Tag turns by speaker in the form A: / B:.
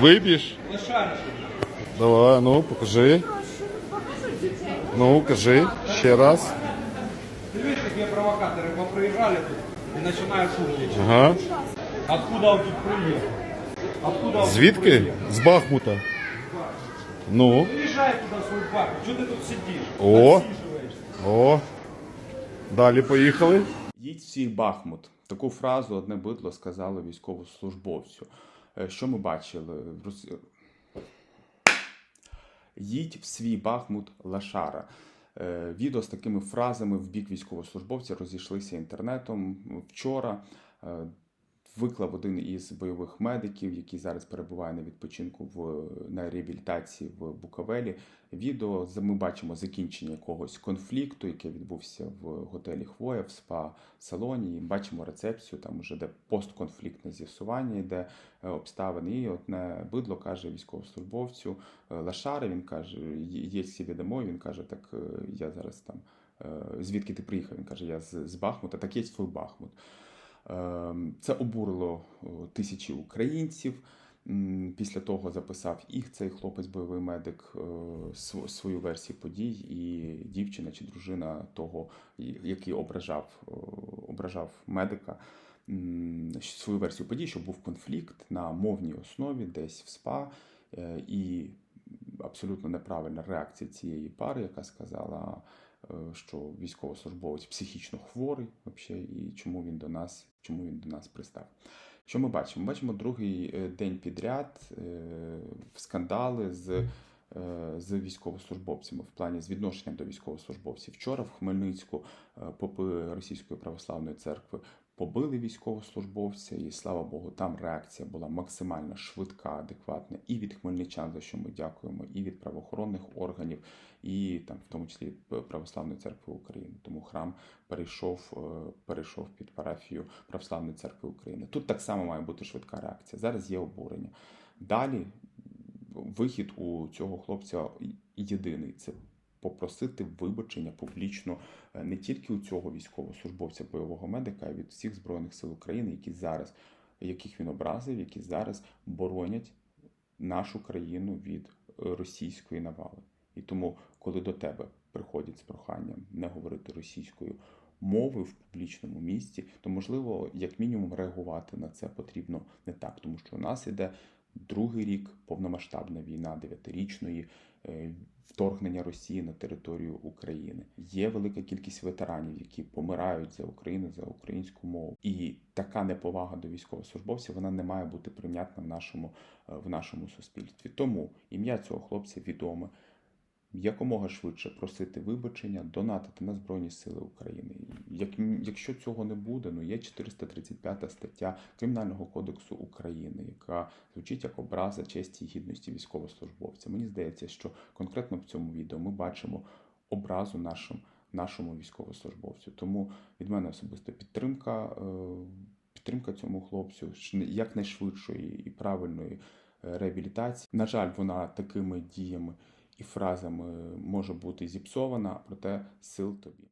A: Виб'єш? Давай, ну, покажи. Ну, кажи ще раз.
B: Ты видишь, какие провокаторы поприезжали тут и начинают умничать.
A: Ага.
B: Откуда он тут приехал? Откуда он тут
A: Звідки?
B: приехал?
A: З Бахмута. Ну,
B: Приезжай туда в свой парк. Что ты тут сидишь?
A: О.
B: Отсиживаешься.
A: о. Далі поїхали.
C: Їдь всіх Бахмут. Таку фразу одне бидло сказало військовослужбовцю. Е, Що ми бачили? Їдь в свій Бахмут Лашара. Е, Відео з такими фразами в бік військовослужбовця розійшлися інтернетом вчора. Виклав один із бойових медиків, який зараз перебуває на відпочинку в на реабілітації в Буковелі. Відео ми бачимо закінчення якогось конфлікту, який відбувся в готелі Хвоя в спа салоні. Бачимо рецепцію, там вже де постконфліктне з'ясування, йде е, обставини. І одне бидло каже військовослужбовцю е, Лашари. Він каже: «Є- всі домой. Він каже: Так е, я зараз там. Звідки ти приїхав? Він каже: Я з, з Бахмута, так є свій Бахмут. Ем, Це обурило тисячі українців. Після того записав і цей хлопець, бойовий медик, е, свою версію подій, і дівчина чи дружина того, який ображав, ображав медика, свою версію подій, що був конфлікт на мовній основі, десь в СПА, е, і абсолютно неправильна реакція цієї пари, яка сказала, е, що військовослужбовець психічно хворий, вообще, і чому він до нас, чому він до нас пристав. Що ми бачимо? Ми бачимо другий е, день підряд е, скандали з, з військовослужбовцями в плані з відношенням до військовослужбовців. Вчора в Хмельницьку попи Російської православної церкви побили військовослужбовця, і слава Богу, там реакція була максимально швидка, адекватна і від хмельничан, за що ми дякуємо, і від правоохоронних органів, і там, в тому числі Православної церкви України. Тому храм перейшов, е, перейшов під парафію Православної церкви України. Тут так само має бути швидка реакція. Зараз є обурення. Далі вихід у цього хлопця єдиний це попросити вибачення публічно е, не тільки у цього військовослужбовця бойового медика, а й від всіх збройних сил України, які зараз, яких він образив, які зараз боронять нашу країну від е, російської навали. І тому, коли до тебе приходять з проханням не говорити російською мовою в публічному місці, то можливо, як мінімум, реагувати на це потрібно не так, тому що у нас іде другий рік повномасштабна війна дев'ятирічної е, вторгнення Росії на територію України. Є велика кількість ветеранів, які помирають за Україну, за українську мову. І така неповага до військовослужбовців вона не має бути прийнятна в нашому, е, в нашому суспільстві. Тому ім'я цього хлопця відоме. Якомога швидше просити вибачення, донатити на Збройні Сили України. Як, якщо цього не буде, ну є 435 стаття Кримінального кодексу України, яка звучить як образа честі і гідності військовослужбовця. Мені здається, що конкретно в цьому відео ми бачимо образу нашим, нашому військовослужбовцю. Тому від мене особисто підтримка, е, підтримка цьому хлопцю якнайшвидшої і правильної е, реабілітації. На жаль, вона такими діями і фразами може бути зіпсована, проте сил тобі.